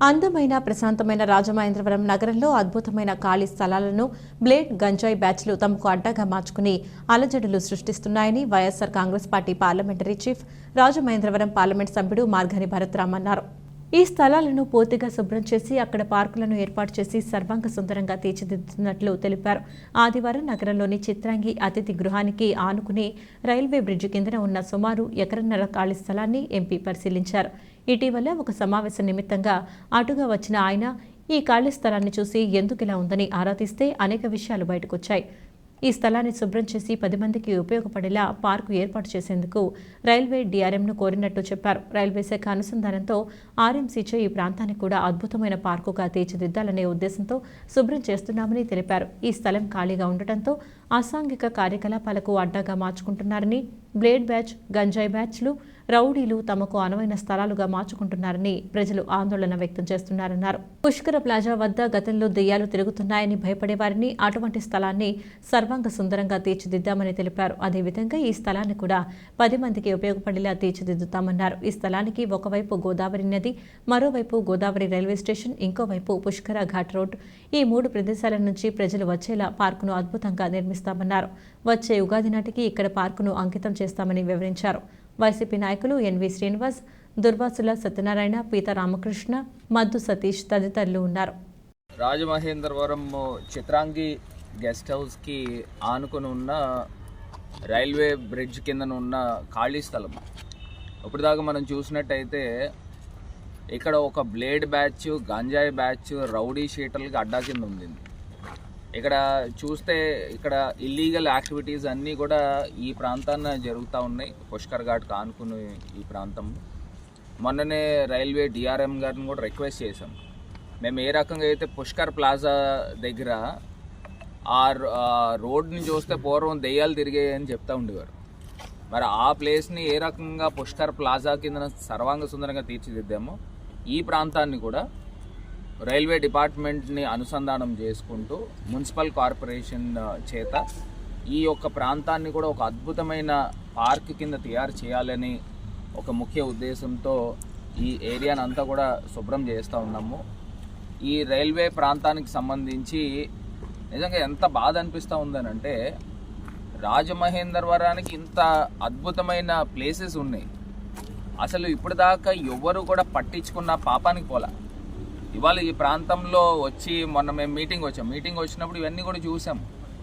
అందమైన ప్రశాంతమైన రాజమహేంద్రవరం నగరంలో అద్భుతమైన ఖాళీ స్థలాలను బ్లేడ్ గంజాయి బ్యాచ్లు తమకు అడ్డాగా మార్చుకుని అలజడులు సృష్టిస్తున్నాయని YSR Congress party parliamentary chief Rajamahendravaram parliament సభ్యుడు మార్గని భరత్రామ్ అన్నారు ఈ స్థలాలను పూర్తిగా శుభ్రం చేసి అక్కడ పార్కులను ఏర్పాటు చేసి సర్వాంగ సుందరంగా తీర్చిదిద్దుతున్నట్లు తెలిపారు. ఆదివారం నగరంలోని చిత్రాంగి అతిథి గృహానికి ఆనుకుని రైల్వే బ్రిడ్జి కిందన ఉన్న సుమారు ఎకరన్నర ఖాళీ స్థలాన్ని ఎంపీ పరిశీలించారు. ఇటీవల ఒక సమావేశం నిమిత్తంగా అటుగా వచ్చిన ఆయన ఈ ఖాళీ స్థలాన్ని చూసి ఎందుకు ఇలా ఉందని ఆరా తీస్తే అనేక విషయాలు బయటకొచ్చాయి. ఈ స్థలాన్ని శుభ్రం చేసి పది మందికి ఉపయోగపడేలా పార్కు ఏర్పాటు చేసేందుకు రైల్వే డిఆర్ఎంను కోరినట్టు చెప్పారు. రైల్వే శాఖ అనుసంధానంతో ఆర్ఎంసీచే ఈ ప్రాంతాన్ని కూడా అద్భుతమైన పార్కుగా తీర్చిదిద్దాలనే ఉద్దేశంతో శుభ్రం చేస్తున్నామని తెలిపారు. ఈ స్థలం ఖాళీగా ఉండటంతో అసాంఘిక కార్యకలాపాలకు అడ్డాగా మార్చుకుంటున్నారని బ్లేడ్ బ్యాచ్ గంజాయి బ్యాచ్లు రౌడీలు తమకు అనువైన స్థలాలుగా మార్చుకుంటున్నారని ప్రజలు ఆందోళన వ్యక్తం చేస్తున్నారన్నారు. పుష్కర ప్లాజా వద్ద గతంలో దెయ్యాలు తిరుగుతున్నాయని భయపడేవారిని అటువంటి స్థలాన్ని సర్వాంగ సుందరంగా తీర్చిదిద్దామని తెలిపారు. అదేవిధంగా ఈ స్థలాన్ని కూడా పది మందికి ఉపయోగపడేలా తీర్చిదిద్దుతామన్నారు. ఈ స్థలానికి ఒకవైపు గోదావరి నది మరోవైపు గోదావరి రైల్వే స్టేషన్ ఇంకోవైపు పుష్కర ఘాట్ రోడ్ ఈ మూడు ప్రదేశాల నుంచి ప్రజలు వచ్చేలా పార్కును అద్భుతంగా నిర్మిస్తామన్నారు. వచ్చే ఉగాది నాటికి ఇక్కడ పార్కును అంకితం చేస్తామని వివరించారు. వైసీపీ నాయకులు ఎన్వి శ్రీనివాస్ దుర్వాసుల సత్యనారాయణ పీత రామకృష్ణ మద్దు సతీష్ తదితరులు ఉన్నారు. రాజమహేంద్రవరం చిత్రాంగి గెస్ట్ హౌస్కి ఆనుకుని ఉన్న రైల్వే బ్రిడ్జ్ కిందన ఉన్న ఖాళీ స్థలం. ఇప్పుడు దాకా మనం చూసినట్టయితే ఇక్కడ ఒక బ్లేడ్ బ్యాచ్ గంజాయి బ్యాచ్ రౌడీ షీటర్లకి అడ్డా కింద ఉంది ఇక్కడ చూస్తే ఇక్కడ ఇల్లీగల్ యాక్టివిటీస్ అన్నీ కూడా ఈ ప్రాంతాన జరుగుతూ ఉన్నాయి. పుష్కర్ ఘాట్కి ఆనుకుని ఈ ప్రాంతం. మొన్ననే రైల్వే డిఆర్ఎం గారిని కూడా రిక్వెస్ట్ చేశాం. మేము ఏ రకంగా అయితే పుష్కర్ ప్లాజా దగ్గర ఆ రోడ్ని చూస్తే పూర్వం దెయ్యాలు తిరిగాయని చెప్తా ఉండేవారు. మరి ఆ ప్లేస్ని ఏ రకంగా పుష్కర్ ప్లాజా కింద సర్వాంగ సుందరంగా తీర్చిదిద్దామో ఈ ప్రాంతాన్ని కూడా రైల్వే డిపార్ట్మెంట్ని అనుసంధానం చేసుకుంటూ మున్సిపల్ కార్పొరేషన్ చేత ఈ యొక్క ప్రాంతాన్ని కూడా ఒక అద్భుతమైన పార్క్ కింద తయారు చేయాలని ఒక ముఖ్య ఉద్దేశంతో ఈ ఏరియాని అంతా కూడా శుభ్రం చేస్తూ ఉన్నాము. ఈ రైల్వే ప్రాంతానికి సంబంధించి నిజంగా ఎంత బాధ అనిపిస్తూ ఉందనంటే రాజమహేంద్రవరానికి ఇంత అద్భుతమైన ప్లేసెస్ ఉన్నాయి. అసలు ఇప్పుడు దాకా ఎవరు కూడా పట్టించుకున్న పాపానికి పోలా. ఇవాళ ఈ ప్రాంతంలో వచ్చి మొన్న మేము మీటింగ్ వచ్చాం. మీటింగ్ వచ్చినప్పుడు ఇవన్నీ కూడా చూసాం.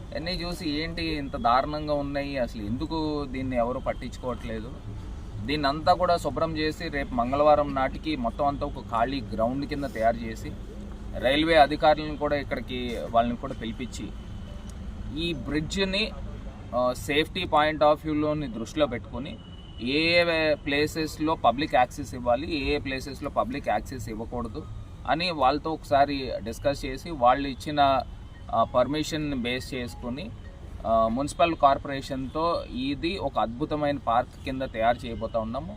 ఇవన్నీ చూసి ఏంటి ఇంత దారుణంగా ఉన్నాయి? అసలు ఎందుకు దీన్ని ఎవరు పట్టించుకోవట్లేదు? దీన్ని అంతా కూడా శుభ్రం చేసి రేపు మంగళవారం నాటికి మొత్తం అంతా ఒక ఖాళీ గ్రౌండ్ కింద తయారు చేసి రైల్వే అధికారులను కూడా ఇక్కడికి వాళ్ళని కూడా పిలిపించి ఈ బ్రిడ్జ్ని సేఫ్టీ పాయింట్ ఆఫ్ వ్యూలోని దృష్టిలో పెట్టుకొని ఏ ఏ ప్లేసెస్లో పబ్లిక్ యాక్సెస్ ఇవ్వాలి ఏ ఏ ప్లేసెస్లో పబ్లిక్ యాక్సెస్ ఇవ్వకూడదు అని వాళ్ళతో ఒకసారి డిస్కస్ చేసి వాళ్ళు ఇచ్చిన పర్మిషన్ బేస్ చేసుకుని మున్సిపల్ కార్పొరేషన్తో ఇది ఒక అద్భుతమైన పార్క్ కింద తయారు చేయబోతా ఉన్నాము.